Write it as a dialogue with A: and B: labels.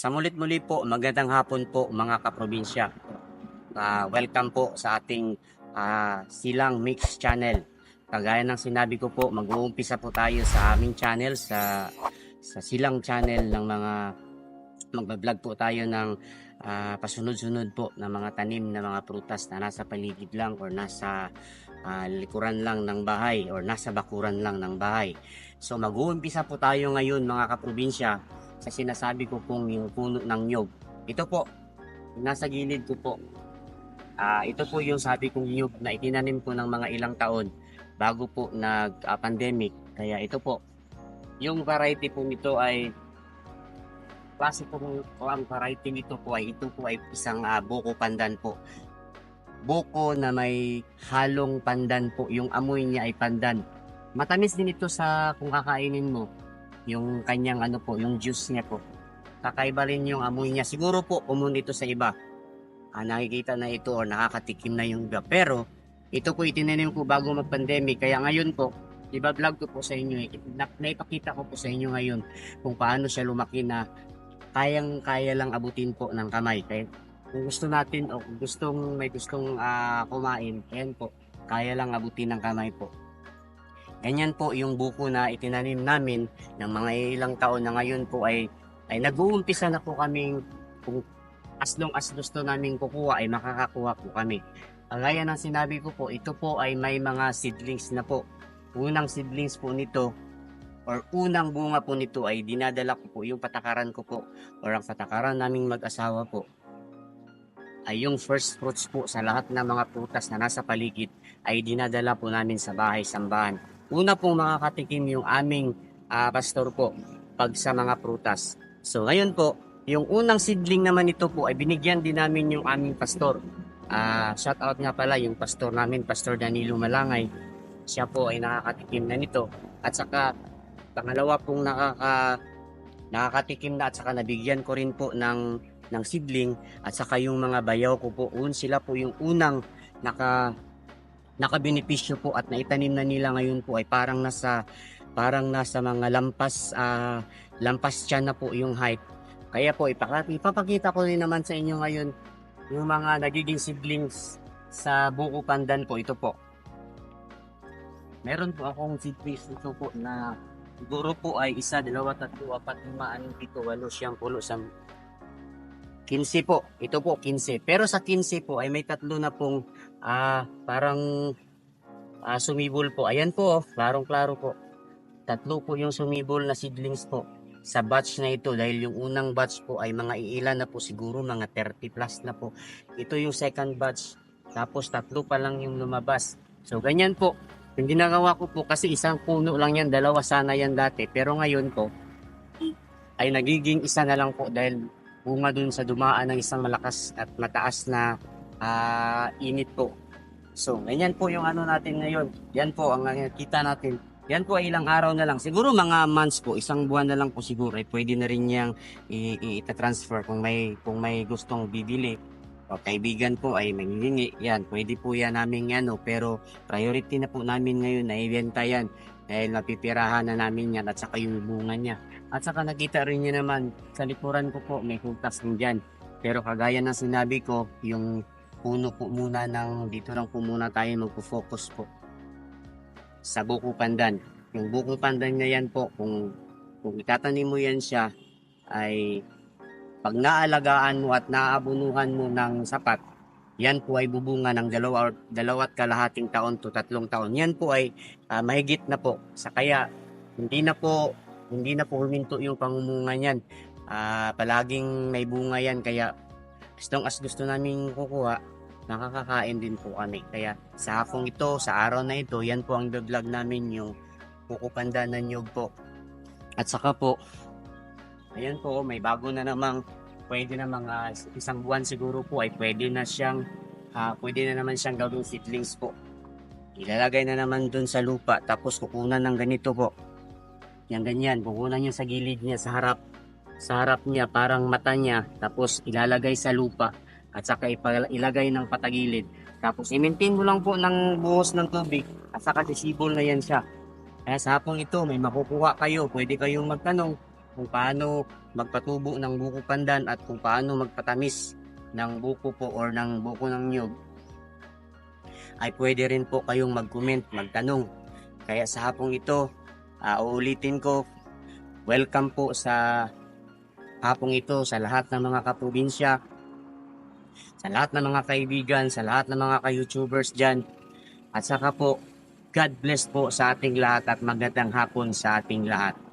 A: Sa mulit muli po, magandang hapon po mga kaprobinsya. Ah, welcome po sa ating ah, Silang Mix Channel. Kagaya ng sinabi ko po, mag-uumpisa po tayo sa aming channel, sa, sa Silang Channel ng mga magbablog po tayo ng ah, pasunod-sunod po ng mga tanim na mga prutas na nasa paligid lang or nasa ah, likuran lang ng bahay or nasa bakuran lang ng bahay. So mag-uumpisa po tayo ngayon mga kaprobinsya sa sinasabi ko pong yung puno ng nyog. Ito po, nasa gilid ko po. Ah, ito po yung sabi kong nyog na itinanim ko ng mga ilang taon bago po nag-pandemic. Kaya ito po, yung variety po nito ay klase po po ang variety nito po ay ito po ay isang ah, buko pandan po. Buko na may halong pandan po. Yung amoy niya ay pandan. Matamis din ito sa kung kakainin mo yung kanyang ano po, yung juice niya po. Kakaiba rin yung amoy niya. Siguro po, common ito sa iba. Ah, nakikita na ito or nakakatikim na yung iba. Pero, ito po itinanim ko bago mag-pandemic. Kaya ngayon po, iba vlog ko po sa inyo. eh. Na, naipakita ko po sa inyo ngayon kung paano siya lumaki na kayang-kaya lang abutin po ng kamay. Kaya kung gusto natin o kung gustong may gustong ah, kumain, ayan po, kaya lang abutin ng kamay po. Ganyan po yung buko na itinanim namin ng mga ilang taon na ngayon po ay ay nag-uumpisa na po kaming kung as long as gusto namin kukuha ay makakakuha po kami. Kagaya ng sinabi ko po, ito po ay may mga seedlings na po. Unang seedlings po nito or unang bunga po nito ay dinadala ko po yung patakaran ko po or ang patakaran naming mag-asawa po ay yung first fruits po sa lahat ng mga prutas na nasa paligid ay dinadala po namin sa bahay sambahan. Una pong makakatikim yung aming ah, pastor po pag sa mga prutas. So ngayon po, yung unang seedling naman ito po ay binigyan din namin yung aming pastor. Ah, shout out nga pala yung pastor namin, Pastor Danilo Malangay. Siya po ay nakakatikim na nito. At saka pangalawa pong nakaka nakakatikim na at saka nabigyan ko rin po ng ng seedling at saka yung mga bayaw ko po un sila po yung unang naka nakabenepisyo po at naitanim na nila ngayon po ay parang nasa parang nasa mga lampas ah, lampas tiyan na po yung height. Kaya po ipapakita ko rin naman sa inyo ngayon yung mga nagiging seedlings sa buko pandan po ito po. Meron po akong seedlings ito po na siguro po ay isa, dalawa, tatlo, apat, lima, anim, pito, walo, siyam, pulo, sam, 15 po. Ito po, 15. Pero sa 15 po ay may tatlo na pong ah, parang ah, sumibol po. Ayan po, oh, klarong-klaro po. Tatlo po yung sumibol na seedlings po sa batch na ito dahil yung unang batch po ay mga iilan na po siguro mga 30 plus na po. Ito yung second batch. Tapos tatlo pa lang yung lumabas. So ganyan po. Yung ginagawa ko po kasi isang puno lang yan, dalawa sana yan dati. Pero ngayon po ay nagiging isa na lang po dahil bunga dun sa dumaan ng isang malakas at mataas na ah, init po. So, ganyan po yung ano natin ngayon. Yan po ang nakikita natin. Yan po ay ilang araw na lang. Siguro mga months po, isang buwan na lang po siguro. Ay pwede na rin niyang i- i- ita-transfer kung may, kung may gustong bibili. O kaibigan po ay mangingi. Yan, pwede po yan namin ano. Pero priority na po namin ngayon na ibenta yan. Dahil napipirahan na namin yan at saka yung bunga niya. At saka nakita rin niyo naman sa likuran ko po may hutas din dyan. Pero kagaya ng sinabi ko, yung puno po muna ng dito lang po muna tayo magpo-focus po sa buko pandan. Yung buko pandan na yan po, kung, kung itatanim mo yan siya, ay pag naalagaan mo at naabunuhan mo ng sapat, yan po ay bubunga ng dalawa dalawat kalahating taon to tatlong taon. Yan po ay ah, mahigit na po. Sa kaya, hindi na po hindi na po huminto yung pangumunga niyan. Ah, palaging may bunga yan kaya as long as gusto namin kukuha, nakakakain din po kami. Kaya sa hapong ito, sa araw na ito, yan po ang vlog namin yung kukupanda ng nyog po. At saka po, ayan po, may bago na namang pwede na mga isang buwan siguro po ay pwede na siyang ah, pwede na naman siyang gawing seedlings po. Ilalagay na naman dun sa lupa tapos kukunan ng ganito po. Yan ganyan, kukunan niya sa gilid niya sa harap. Sa harap niya parang mata niya tapos ilalagay sa lupa at saka ilagay ng patagilid. Tapos i-maintain mo lang po ng buhos ng tubig at saka sisibol na yan siya. Kaya sa hapong ito may makukuha kayo, pwede kayong magtanong kung paano magpatubo ng buko pandan at kung paano magpatamis ng buko po or ng buko ng nyug, ay pwede rin po kayong mag-comment, magtanong. Kaya sa hapong ito, ah, uulitin ko, welcome po sa hapong ito sa lahat ng mga kaprobinsya, sa lahat ng mga kaibigan, sa lahat ng mga ka-YouTubers dyan. At saka po, God bless po sa ating lahat at magandang hapon sa ating lahat.